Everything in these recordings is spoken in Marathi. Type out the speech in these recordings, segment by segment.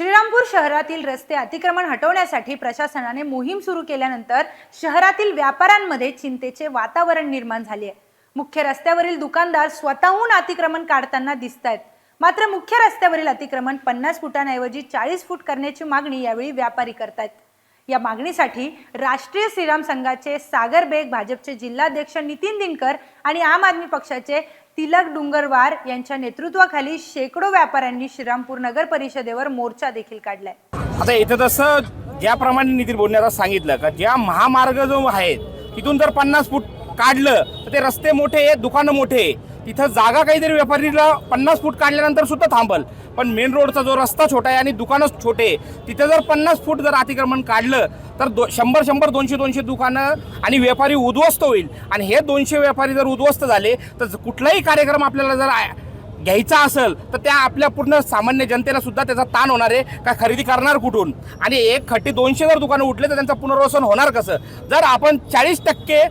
श्रीरामपूर शहरातील रस्ते अतिक्रमण हटवण्यासाठी प्रशासनाने मोहीम सुरू केल्यानंतर शहरातील व्यापाऱ्यांमध्ये चिंतेचे वातावरण निर्माण झाले आहे. मुख्य रस्त्यावरील दुकानदार स्वतःहून अतिक्रमण काढताना दिसत आहेत मात्र मुख्य रस्त्यावरील अतिक्रमण पन्नास फुटांऐवजी चाळीस फूट करण्याची मागणी यावेळी व्यापारी करतायत. या मागणीसाठी राष्ट्रीय श्रीराम संघाचे सागर बेग भाजपचे जिल्हाध्यक्ष नितीन दिनकर आणि आम आदमी पक्षाचे तिलक डुंगरवार यांच्या नेतृत्वाखाली शेकडो व्यापाऱ्यांनी श्रीरामपूर नगर परिषदेवर मोर्चा देखील काढलाय आता इथं तसं ज्याप्रमाणे नितीन बोलण्याला सांगितलं का ज्या महामार्ग जो आहे तिथून जर पन्नास फूट काढलं तर ते रस्ते मोठे आहेत दुकानं मोठे आहे. तिथं जागा काहीतरी व्यापारीला पन्नास फूट काढल्यानंतर सुद्धा थांबल. पण मेन रोडचा जो रस्ता छोटा आहे आणि दुकानच छोटे आहे, तिथं जर पन्नास फूट जर अतिक्रमण काढलं तर दो शंभर शंभर दोनशे दोनशे दुकानं आणि व्यापारी उद्ध्वस्त होईल. आणि हे दोनशे व्यापारी जर उद्ध्वस्त झाले तर कुठलाही कार्यक्रम आपल्याला जर घ्यायचा असेल तर त्या आपल्या पूर्ण सामान्य जनतेला सुद्धा त्याचा ताण होणार आहे का खरेदी करणार कुठून? आणि एक खट्टी दोनशे जर दुकानं उठले तर त्यांचं पुनर्वसन होणार कसं? जर आपण चाळीस टक्के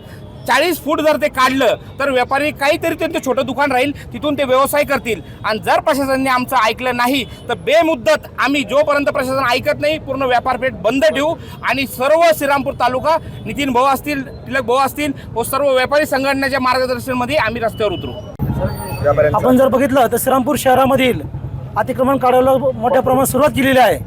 चाळीस फूट जर ते काढलं तर व्यापारी काहीतरी त्यांचं छोटं दुकान राहील तिथून ते व्यवसाय करतील. आणि जर प्रशासनाने आमचं ऐकलं नाही तर बेमुद्दत आम्ही जोपर्यंत प्रशासन ऐकत नाही पूर्ण व्यापारपेठ बंद ठेवू. आणि सर्व श्रीरामपूर तालुका नितीन भाऊ असतील तिलक भाऊ असतील व सर्व व्यापारी संघटनेच्या मार्गदर्शनमध्ये आम्ही रस्त्यावर उतरू. आपण जर बघितलं तर श्रीरामपूर शहरामधील अतिक्रमण काढायला मोठ्या प्रमाणात सुरुवात केलेली आहे.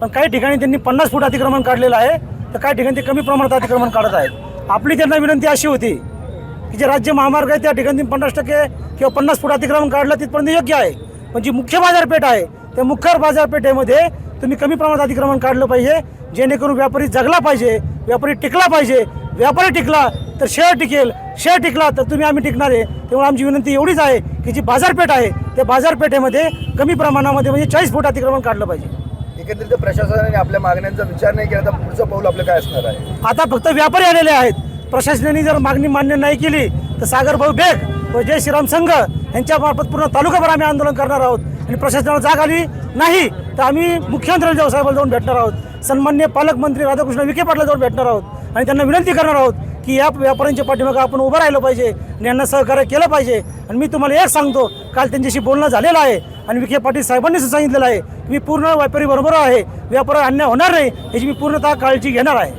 पण काही ठिकाणी त्यांनी पन्नास फूट अतिक्रमण काढलेलं आहे तर काही ठिकाणी ते कमी प्रमाणात अतिक्रमण काढत आहेत. आपली त्यांना विनंती अशी होती की जे राज्य महामार्ग आहे त्या ठिकाणी पन्नास टक्के किंवा पन्नास फूट अतिक्रमण काढलं तिथपर्यंत योग्य आहे. पण जी मुख्य बाजारपेठ आहे त्या मुख्य बाजारपेठेमध्ये तुम्ही कमी प्रमाणात अतिक्रमण काढलं पाहिजे जेणेकरून व्यापारी जगला पाहिजे व्यापारी टिकला पाहिजे. व्यापारी टिकला तर शेअर टिकेल. शेअर टिकला तर तुम्ही आम्ही टिकणार आहे. तेव्हा आमची विनंती एवढीच आहे की जी बाजारपेठ आहे त्या बाजारपेठेमध्ये कमी प्रमाणामध्ये म्हणजे चाळीस फूट अतिक्रमण काढलं पाहिजे. एकंदरीत प्रशासनाने आपल्या मागण्यांचा विचार नाही केला तर पुढचं पाऊल आपलं काय असणार आहे? आता फक्त व्यापारी आलेले आहेत. प्रशासनाने जर मागणी मान्य नाही केली तर सागरभाऊ बेग व जय श्रीराम संघ यांच्या मार्फत पूर्ण तालुकाभर आम्ही आंदोलन करणार आहोत आणि प्रशासनाला जाग आली नाही तर आम्ही मुख्यमंत्र्यांच्या साहेबाला जाऊन भेटणार आहोत. सन्मान्य पालकमंत्री राधाकृष्ण विखे पाटला जाऊन भेटणार आहोत आणि त्यांना विनंती करणार आहोत की या व्यापाऱ्यांच्या पाठीमागे आपण उभं राहिलं पाहिजे आणि यांना सहकार्य केलं पाहिजे. आणि मी तुम्हाला एक सांगतो काल त्यांच्याशी बोलणं झालेलं आहे आणि विखे पाटील साहेबांनी सुद्धा सांगितलेलं आहे की मी पूर्ण व्यापारी बरोबर आहे व्यापार अन्याय होणार नाही याची मी पूर्णतः काळजी घेणार आहे.